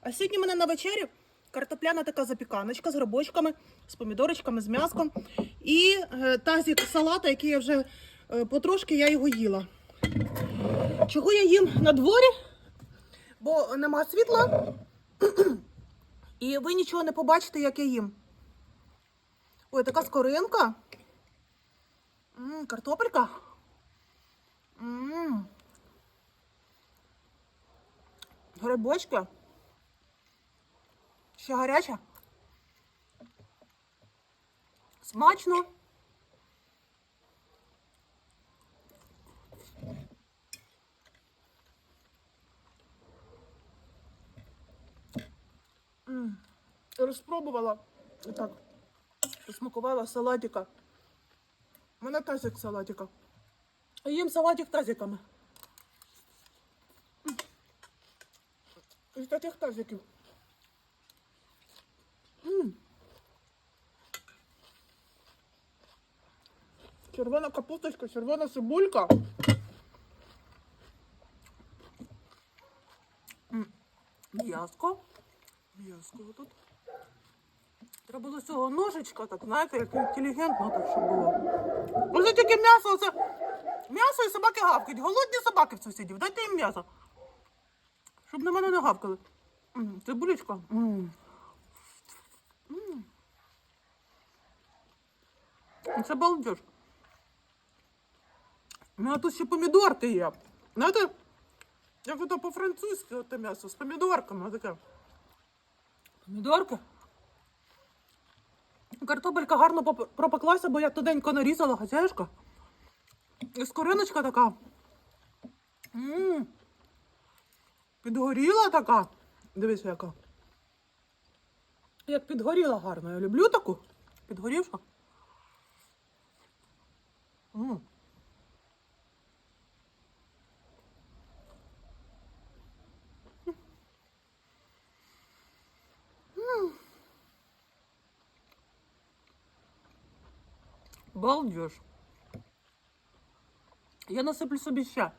А сьогодні мене на вечерю картопляна така запіканочка з грибочками, з помідорочками, з м'яском. І е, тазик салата, який я вже е, потрошки я його їла. Чого я їм на дворі? Бо нема світла. І ви нічого не побачите, як я їм. Ой, така скоринка. М, картопелька. М. Грибочки. Ще гаряча. Смачно. Розпробувала. Так. Смакувала салатика. У мене тазик салатика. Їм салатик тазиками. Із таких тазиків. Червона капусточка, червона цибулька. М'яско. М'яско тут. Треба було цього ножичка, так, знаєте, як інтелігентно так, щоб було. Ось тільки м'ясо, це м'ясо і собаки гавкають. Голодні собаки в сусідів. Дайте їм м'ясо. Щоб на мене не гавкали. Цибулечка. М. М. Це балдеж. У мене тут ще помідорки є. Знаєте, як ото по-французьки те м'ясо з помідорками таке. Помідорки. Картопелька гарно пропеклася, бо я туденько нарізала, хазяюшка. І скориночка така. м Підгоріла така. Дивіться, яка. Як підгоріла гарно. Я люблю таку. Підгорівша. М. Балдеж. Я насиплю собі ще.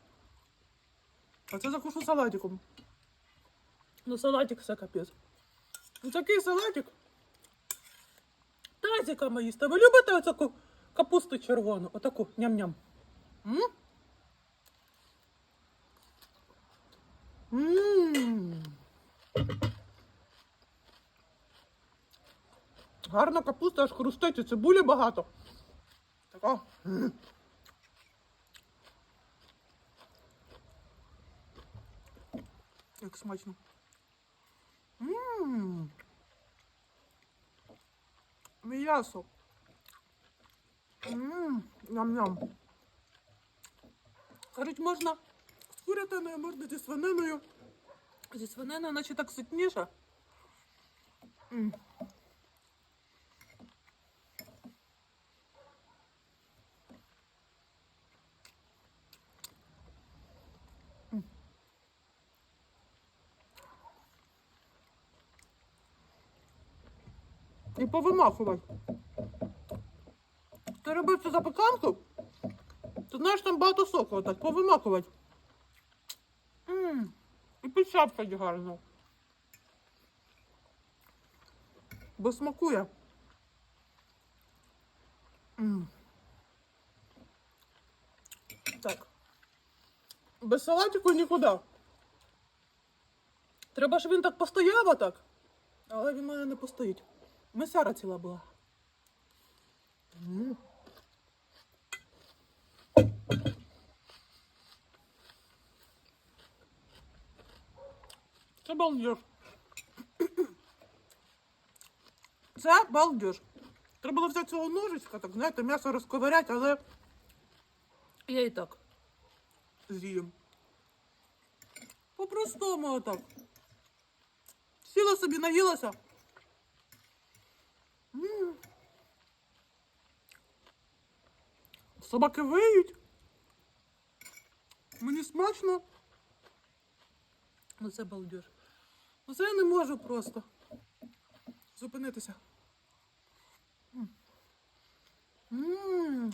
А це закушу салатиком. Ну, салатик це капець. Ну, такий салатик. Тазиками їсти. Ви любите оцю капусту червону? Отаку ням-ням. Гарна капуста, аж хрустить, і цибулі багато. Така. Як смачно. Ммм. М'ясо. Ням-ням. Кажуть, можна з курятиною, можна зі свининою. Зі свининою, наче так ситніше. І повимахувати. Ти робив цю запеканку, ти знаєш, там багато соку отак, повимахувати. Ммм, і підчапкать гарно. Бо смакує. М. Так. Без салатику нікуди. Треба, щоб він так постояв отак. Але він мене не постоїть. Месара ціла була. М. Це балдеж. Це балдеж. Треба було взяти цього ножичка, так, знаєте, м'ясо розковиряти, але я і так з'їм. По-простому отак. Сіла собі, наїлася. Собаки виють. Мені смачно. Ну це балдеж. Ну це я не можу просто зупинитися. М. М.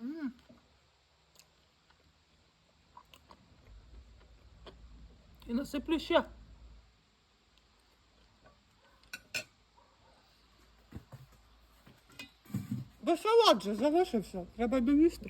М. І насиплю ще. Бо салат же залишився. Треба доїсти.